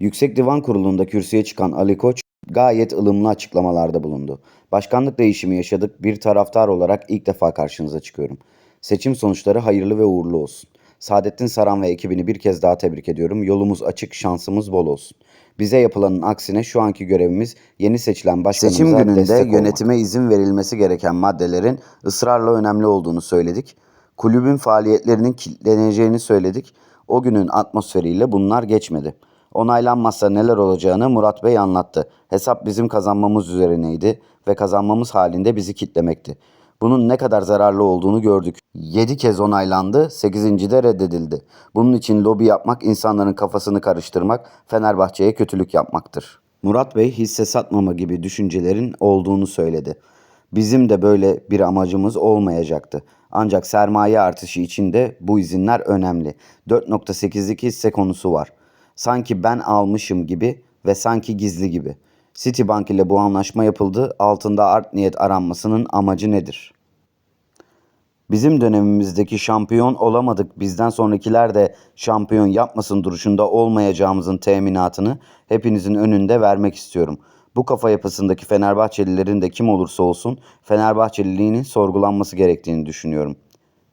Yüksek Divan Kurulu'nda kürsüye çıkan Ali Koç gayet ılımlı açıklamalarda bulundu. Başkanlık değişimi yaşadık. Bir taraftar olarak ilk defa karşınıza çıkıyorum. Seçim sonuçları hayırlı ve uğurlu olsun. Saadettin Saran ve ekibini bir kez daha tebrik ediyorum. Yolumuz açık, şansımız bol olsun. Bize yapılanın aksine şu anki görevimiz yeni seçilen başkanımıza Seçim gününde destek olmak. yönetime izin verilmesi gereken maddelerin ısrarla önemli olduğunu söyledik. Kulübün faaliyetlerinin kilitleneceğini söyledik. O günün atmosferiyle bunlar geçmedi. Onaylanmazsa neler olacağını Murat Bey anlattı. Hesap bizim kazanmamız üzerineydi ve kazanmamız halinde bizi kitlemekti. Bunun ne kadar zararlı olduğunu gördük. 7 kez onaylandı, 8. de reddedildi. Bunun için lobi yapmak, insanların kafasını karıştırmak, Fenerbahçe'ye kötülük yapmaktır. Murat Bey hisse satmama gibi düşüncelerin olduğunu söyledi. Bizim de böyle bir amacımız olmayacaktı. Ancak sermaye artışı için de bu izinler önemli. 4.8'lik hisse konusu var. Sanki ben almışım gibi ve sanki gizli gibi. Citibank ile bu anlaşma yapıldı. Altında art niyet aranmasının amacı nedir? Bizim dönemimizdeki şampiyon olamadık, bizden sonrakiler de şampiyon yapmasın duruşunda olmayacağımızın teminatını hepinizin önünde vermek istiyorum. Bu kafa yapısındaki Fenerbahçelilerin de kim olursa olsun Fenerbahçeliliğinin sorgulanması gerektiğini düşünüyorum.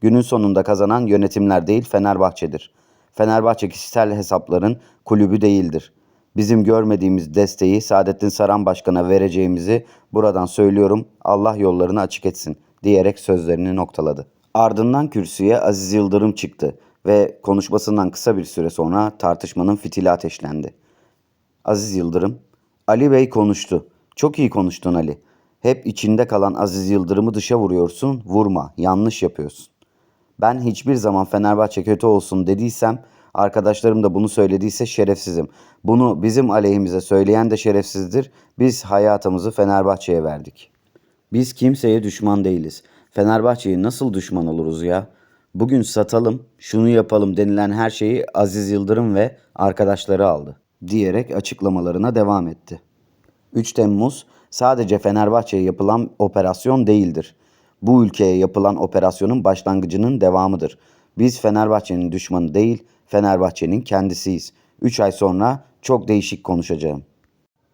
Günün sonunda kazanan yönetimler değil Fenerbahçe'dir. Fenerbahçe kişisel hesapların kulübü değildir. Bizim görmediğimiz desteği Saadettin Saran Başkan'a vereceğimizi buradan söylüyorum. Allah yollarını açık etsin diyerek sözlerini noktaladı. Ardından kürsüye Aziz Yıldırım çıktı ve konuşmasından kısa bir süre sonra tartışmanın fitili ateşlendi. Aziz Yıldırım, Ali Bey konuştu. Çok iyi konuştun Ali. Hep içinde kalan Aziz Yıldırım'ı dışa vuruyorsun, vurma, yanlış yapıyorsun. Ben hiçbir zaman Fenerbahçe kötü olsun dediysem, arkadaşlarım da bunu söylediyse şerefsizim. Bunu bizim aleyhimize söyleyen de şerefsizdir. Biz hayatımızı Fenerbahçe'ye verdik. Biz kimseye düşman değiliz. Fenerbahçe'yi nasıl düşman oluruz ya? Bugün satalım, şunu yapalım denilen her şeyi Aziz Yıldırım ve arkadaşları aldı diyerek açıklamalarına devam etti. 3 Temmuz sadece Fenerbahçe'ye yapılan operasyon değildir. Bu ülkeye yapılan operasyonun başlangıcının devamıdır. Biz Fenerbahçe'nin düşmanı değil, Fenerbahçe'nin kendisiyiz. 3 ay sonra çok değişik konuşacağım.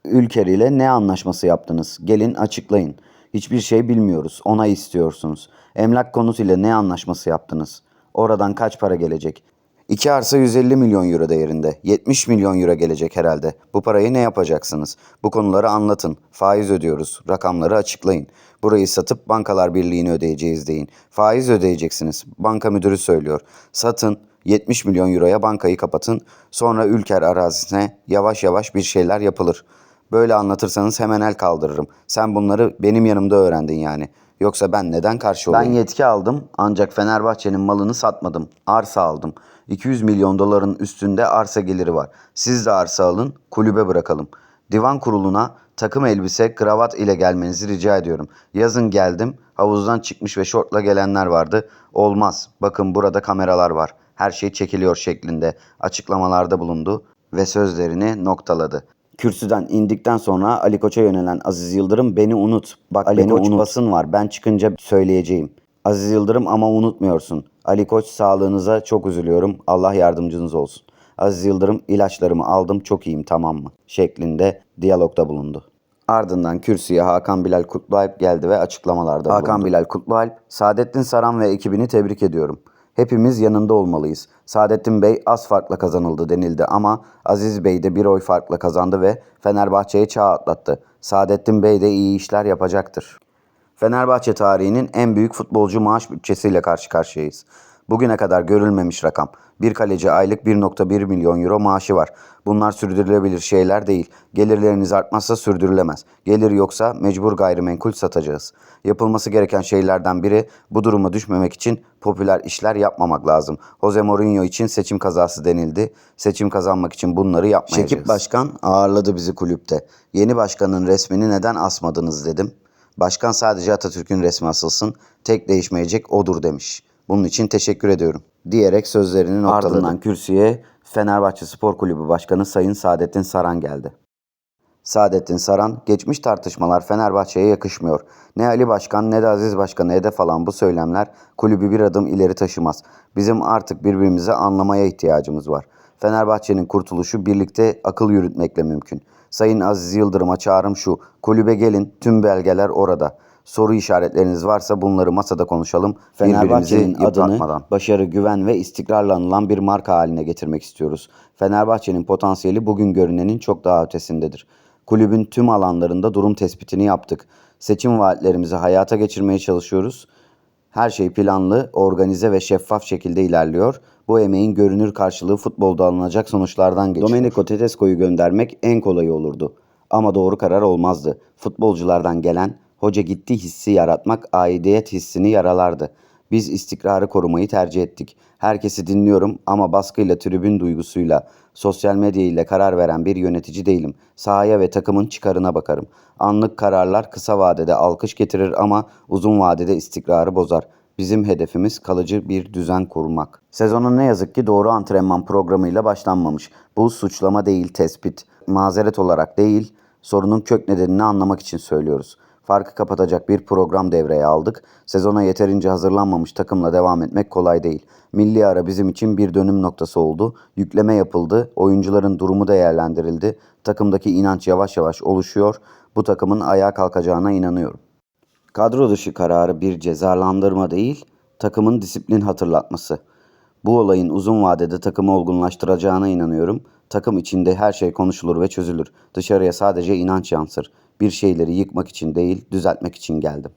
Ülker ile ne anlaşması yaptınız? Gelin açıklayın. Hiçbir şey bilmiyoruz. Onay istiyorsunuz. Emlak konusuyla ne anlaşması yaptınız? Oradan kaç para gelecek? İki arsa 150 milyon euro değerinde. 70 milyon euro gelecek herhalde. Bu parayı ne yapacaksınız? Bu konuları anlatın. Faiz ödüyoruz. Rakamları açıklayın. Burayı satıp bankalar birliğini ödeyeceğiz deyin. Faiz ödeyeceksiniz. Banka müdürü söylüyor. Satın. 70 milyon euroya bankayı kapatın. Sonra Ülker arazisine yavaş yavaş bir şeyler yapılır. Böyle anlatırsanız hemen el kaldırırım. Sen bunları benim yanımda öğrendin yani. Yoksa ben neden karşı olayım? Ben yetki aldım ancak Fenerbahçe'nin malını satmadım. Arsa aldım. 200 milyon doların üstünde arsa geliri var. Siz de arsa alın, kulübe bırakalım. Divan kuruluna takım elbise, kravat ile gelmenizi rica ediyorum. Yazın geldim, havuzdan çıkmış ve şortla gelenler vardı. Olmaz, bakın burada kameralar var. Her şey çekiliyor şeklinde açıklamalarda bulundu ve sözlerini noktaladı. Kürsüden indikten sonra Ali Koç'a yönelen Aziz Yıldırım beni unut. Bak Ali Koç basın var. Ben çıkınca söyleyeceğim. Aziz Yıldırım ama unutmuyorsun. Ali Koç sağlığınıza çok üzülüyorum. Allah yardımcınız olsun. Aziz Yıldırım ilaçlarımı aldım çok iyiyim tamam mı? Şeklinde diyalogda bulundu. Ardından kürsüye Hakan Bilal Kutlualp geldi ve açıklamalarda bulundu. Hakan Bilal Kutlualp, Saadettin Saran ve ekibini tebrik ediyorum. Hepimiz yanında olmalıyız. Saadettin Bey az farkla kazanıldı denildi ama Aziz Bey de bir oy farkla kazandı ve Fenerbahçe'ye çağ atlattı. Saadettin Bey de iyi işler yapacaktır. Fenerbahçe tarihinin en büyük futbolcu maaş bütçesiyle karşı karşıyayız. Bugüne kadar görülmemiş rakam. Bir kaleci aylık 1.1 milyon euro maaşı var. Bunlar sürdürülebilir şeyler değil. Gelirleriniz artmazsa sürdürülemez. Gelir yoksa mecbur gayrimenkul satacağız. Yapılması gereken şeylerden biri bu duruma düşmemek için popüler işler yapmamak lazım. Jose Mourinho için seçim kazası denildi. Seçim kazanmak için bunları yapmayacağız. Şekip Başkan ağırladı bizi kulüpte. Yeni başkanın resmini neden asmadınız dedim. Başkan sadece Atatürk'ün resmi asılsın, tek değişmeyecek odur demiş. Bunun için teşekkür ediyorum. Diyerek sözlerini noktaladı. Ardından kürsüye Fenerbahçe Spor Kulübü Başkanı Sayın Saadettin Saran geldi. Saadettin Saran, geçmiş tartışmalar Fenerbahçe'ye yakışmıyor. Ne Ali Başkan ne de Aziz Başkan'a hedef alan bu söylemler kulübü bir adım ileri taşımaz. Bizim artık birbirimizi anlamaya ihtiyacımız var. Fenerbahçe'nin kurtuluşu birlikte akıl yürütmekle mümkün. Sayın Aziz Yıldırım'a çağrım şu. Kulübe gelin tüm belgeler orada. Soru işaretleriniz varsa bunları masada konuşalım. Fenerbahçe'nin adını başarı, güven ve istikrarla anılan bir marka haline getirmek istiyoruz. Fenerbahçe'nin potansiyeli bugün görünenin çok daha ötesindedir. Kulübün tüm alanlarında durum tespitini yaptık. Seçim vaatlerimizi hayata geçirmeye çalışıyoruz. Her şey planlı, organize ve şeffaf şekilde ilerliyor. Bu emeğin görünür karşılığı futbolda alınacak sonuçlardan geçiyor. Domenico Tedesco'yu göndermek en kolayı olurdu. Ama doğru karar olmazdı. Futbolculardan gelen hoca gitti hissi yaratmak aidiyet hissini yaralardı. Biz istikrarı korumayı tercih ettik. Herkesi dinliyorum ama baskıyla tribün duygusuyla, sosyal medya ile karar veren bir yönetici değilim. Sahaya ve takımın çıkarına bakarım. Anlık kararlar kısa vadede alkış getirir ama uzun vadede istikrarı bozar. Bizim hedefimiz kalıcı bir düzen kurmak. Sezonun ne yazık ki doğru antrenman programıyla başlanmamış. Bu suçlama değil tespit. Mazeret olarak değil, sorunun kök nedenini anlamak için söylüyoruz. Farkı kapatacak bir program devreye aldık. Sezona yeterince hazırlanmamış takımla devam etmek kolay değil. Milli ara bizim için bir dönüm noktası oldu. Yükleme yapıldı, oyuncuların durumu değerlendirildi. Takımdaki inanç yavaş yavaş oluşuyor. Bu takımın ayağa kalkacağına inanıyorum. Kadro dışı kararı bir cezalandırma değil, takımın disiplin hatırlatması. Bu olayın uzun vadede takımı olgunlaştıracağına inanıyorum. Takım içinde her şey konuşulur ve çözülür. Dışarıya sadece inanç yansır. Bir şeyleri yıkmak için değil, düzeltmek için geldim.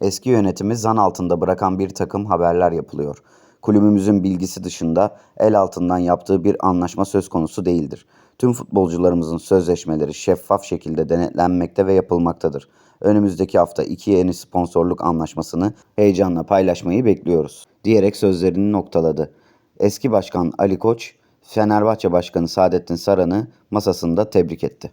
Eski yönetimi zan altında bırakan bir takım haberler yapılıyor. Kulübümüzün bilgisi dışında el altından yaptığı bir anlaşma söz konusu değildir. Tüm futbolcularımızın sözleşmeleri şeffaf şekilde denetlenmekte ve yapılmaktadır. Önümüzdeki hafta iki yeni sponsorluk anlaşmasını heyecanla paylaşmayı bekliyoruz. Diyerek sözlerini noktaladı. Eski başkan Ali Koç, Fenerbahçe Başkanı Saadettin Saran'ı masasında tebrik etti.